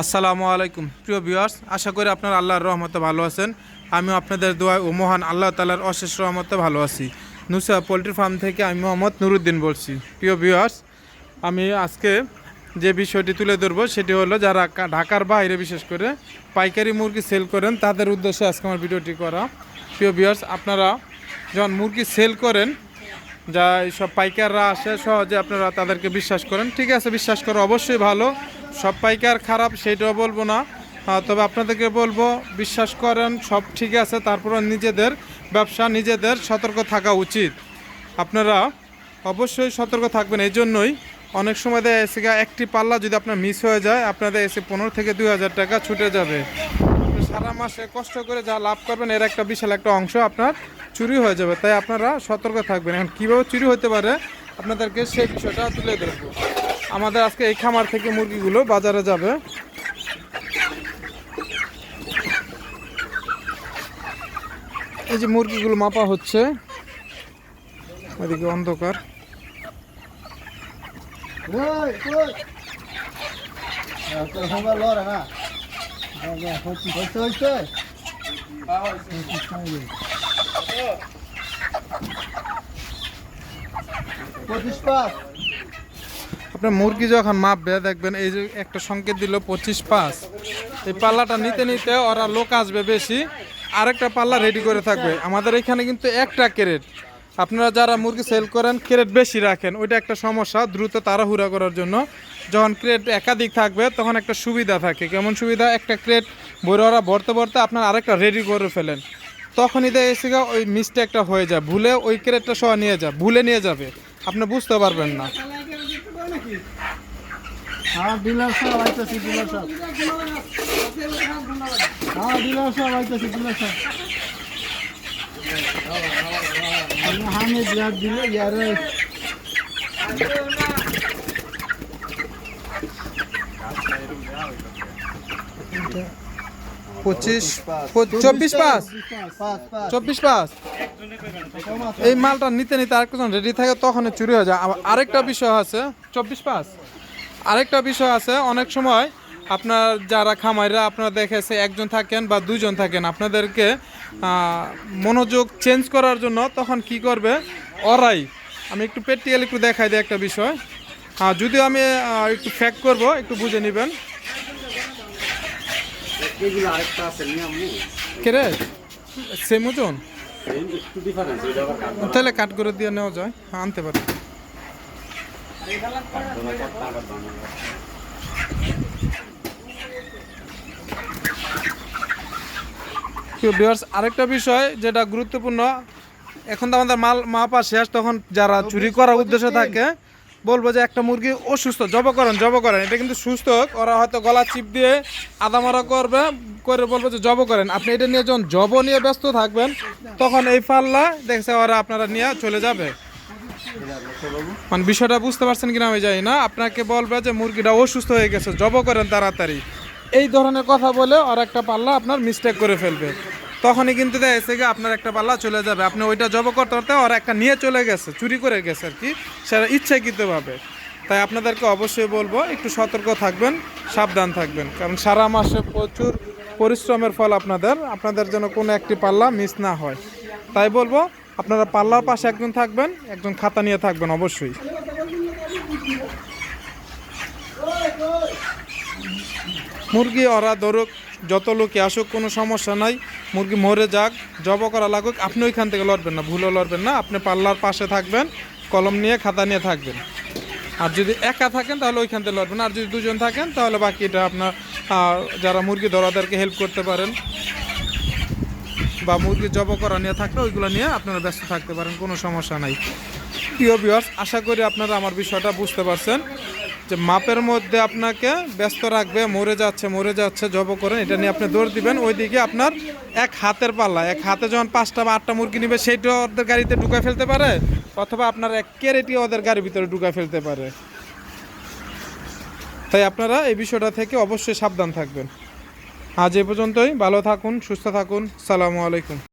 আসসালামু আলাইকুম। প্রিয় ভিউয়ার্স, আশা করি আপনারা আল্লাহর রহমতে ভালো আছেন। আমি আপনাদের দোয়া ও মহান আল্লাহ তালার অশেষ রহমতে ভালো আছি। নুসা পোলট্রি ফার্ম থেকে আমি মোহাম্মদ নুরুদ্দিন বলছি। প্রিয় ভিউয়ার্স, আমি আজকে যে বিষয়টি তুলে ধরবো সেটি হলো যারা ঢাকার বাইরে বিশেষ করে পাইকারি মুরগি সেল করেন, তাদের উদ্দেশ্যে আজকে আমার ভিডিওটি করা। প্রিয় ভিউয়ার্স, আপনারা যখন মুরগি সেল করেন, যা সব পাইকাররা আসে, সহজে আপনারা তাদেরকে বিশ্বাস করেন। ঠিক আছে, বিশ্বাস করা অবশ্যই ভালো। সব পাইকার খারাপ, সেইটাও বলব না। তবে আপনাদেরকে বলব, বিশ্বাস করেন, সব ঠিক আছে তারপরে নিজেদের ব্যবসা, নিজেদের সতর্ক থাকা উচিত। আপনারা অবশ্যই সতর্ক থাকবেন, এই জন্যই অনেক সময় যাচ্ছে গিয়ে একটি পাল্লা যদি আপনার মিস হয়ে যায়, আপনাদের এসে পনেরো থেকে দুই হাজার টাকা ছুটে যাবে। সারা মাসে কষ্ট করে যা লাভ করবেন, এর একটা বিশাল একটা অংশ আপনার চুরি হয়ে যাবে। তাই আপনারা সতর্ক থাকবেন। এখন কীভাবে চুরি হতে পারে, আপনাদেরকে সেই বিষয়টা তুলে ধরবো। আমাদের আজকে এই খামার থেকে মুরগিগুলো বাজারে যাবে। এই যে মুরগিগুলো মাপা হচ্ছে, এদিকে অন্ধকার। ওই ওই আপনার মুরগি যখন মাপবে, দেখবেন এই যে একটা সংকেত দিল পঁচিশ পাঁচ। এই পাল্লাটা নিতে নিতে ওরা লোক আসবে বেশি, আরেকটা পাল্লা রেডি করে থাকবে। আমাদের এখানে কিন্তু একটা ক্যারেট। আপনারা যারা মুরগি সেল করেন ক্রেট বেশি রাখেন। ওইটা একটা সমস্যা, দ্রুত তাড়াহুড়া করার জন্য। যখন ক্রেট একাধিক থাকবে, তখন একটা সুবিধা থাকে। কেমন সুবিধা? একটা ক্রেট বইরে ভরতে ভরতে আপনার আরেকটা রেডি করে ফেলেন। তখনই দেখে এসে গিয়ে ওই মিস্টেকটা হয়ে যায়। ভুলে ওই ক্রেটটা সহ নিয়ে যা ভুলে নিয়ে যাবে। আপনি বুঝতে পারবেন না। হ্যাঁ হ্যাঁ আমি ইয়ারে। পঁচিশ চব্বিশ পাঁচ চব্বিশ পাঁচ এই মালটা নিতে নিতে আরেকটা রেডি থাকে তখন চুরি হয়ে যায়। আরেকটা বিষয় আছে, চব্বিশ পাঁচ আরেকটা বিষয় আছে অনেক সময় আপনার যারা খামাইরা আপনারা দেখেছে একজন থাকেন বা দুজন থাকেন আপনাদেরকে মনোযোগ চেঞ্জ করার জন্য তখন কি করবে? ওরাই আমি একটু প্র্যাকটিক্যাল একটু দেখাই দিই একটা বিষয়। হ্যাঁ যদিও আমি একটু ফ্যাক করব একটু বুঝে নেবেন। এগুলো আরেকটা আছে কে সেম ওজন? তাহলে কাট করে দিয়ে নেওয়া যায় হ্যাঁ আনতে পারি। আরেকটা বিষয় যেটা গুরুত্বপূর্ণ, এখন তো আমাদের মাল মাপা শেষ, তখন যারা চুরি করার উদ্দেশ্য থাকে, বলব যে একটা মুরগি অসুস্থ, জব করেন জব করেন, এটা কিন্তু সুস্থ ওরা হয়তো গলা চিপ দিয়ে আদামারা করবে, করে বলব যে জব করেন। আপনি এটা নিয়ে যখন জব নিয়ে ব্যস্ত থাকবেন, তখন এই পাল্লা দেখছে ওরা আপনারা নিয়ে চলে যাবে। মানে বিষয়টা বুঝতে পারছেন কিনা আমি জানি না। আপনাকে বলবে যে মুরগিটা অসুস্থ হয়ে গেছে। জব করেন তাড়াতাড়ি। এই ধরনের কথা বলে আর একটা পাল্লা আপনার মিস্টেক করে ফেলবে। তখনই কিন্তু দেখা কি আপনার একটা পাল্লা চলে যাবে। আপনি ওইটা জব করতে করতে আর একটা নিয়ে চলে গেছে, চুরি করে গেছে আর কি। সেটা ইচ্ছাকৃতভাবে। তাই আপনাদেরকে অবশ্যই বলব, একটু সতর্ক থাকবেন, সাবধান থাকবেন। কারণ সারা মাসে প্রচুর পরিশ্রমের ফল আপনাদের আপনাদের যেন কোনো একটি পাল্লা মিস না হয়। তাই বলব আপনারা পাল্লার পাশে একজন থাকবেন, একজন খাতা নিয়ে থাকবেন অবশ্যই। মুরগি ওরা ধরুক, যত লোকে আসুক, কোনো সমস্যা নাই। মুরগি মরে যাক, জব করা লাগুক, আপনি ওইখান থেকে লড়বেন না, ভুলও লড়বেন না। আপনি পাল্লার পাশে থাকবেন, কলম নিয়ে, খাতা নিয়ে থাকবেন। আর যদি একা থাকেন, তাহলে ওইখান থেকে লড়বেন আর যদি দুজন থাকেন, তাহলে বাকিটা আপনার যারা মুরগি ধরাদেরকে হেল্প করতে পারেন। বা মুরগি জব করা নিয়ে থাকলে ওইগুলো নিয়ে আপনারা ব্যস্ত থাকতে পারেন, কোনো সমস্যা নাই। প্রিয় ভিউয়ার্স আশা করি আপনারা আমার বিষয়টা বুঝতে পারছেন যে মাপের মধ্যে আপনাকে ব্যস্ত রাখবে, মরে যাচ্ছে মরে যাচ্ছে, জব করেন এটা নিয়ে আপনি দৌড় দিবেন। ওইদিকে আপনার এক হাতের পাল্লা, এক হাতে যখন পাঁচটা বা আটটা মুরগি নিবে, সেইটা ওদের গাড়িতে ঢুকায় ফেলতে পারে? অথবা আপনার এক কেরেটি ওদের গাড়ির ভিতরে ঢুকায় ফেলতে পারে। তাই আপনারা এই বিষয়টা থেকে অবশ্যই সাবধান থাকবেন। আজ এ পর্যন্তই ভালো থাকুন সুস্থ থাকুন সালামু আলাইকুম।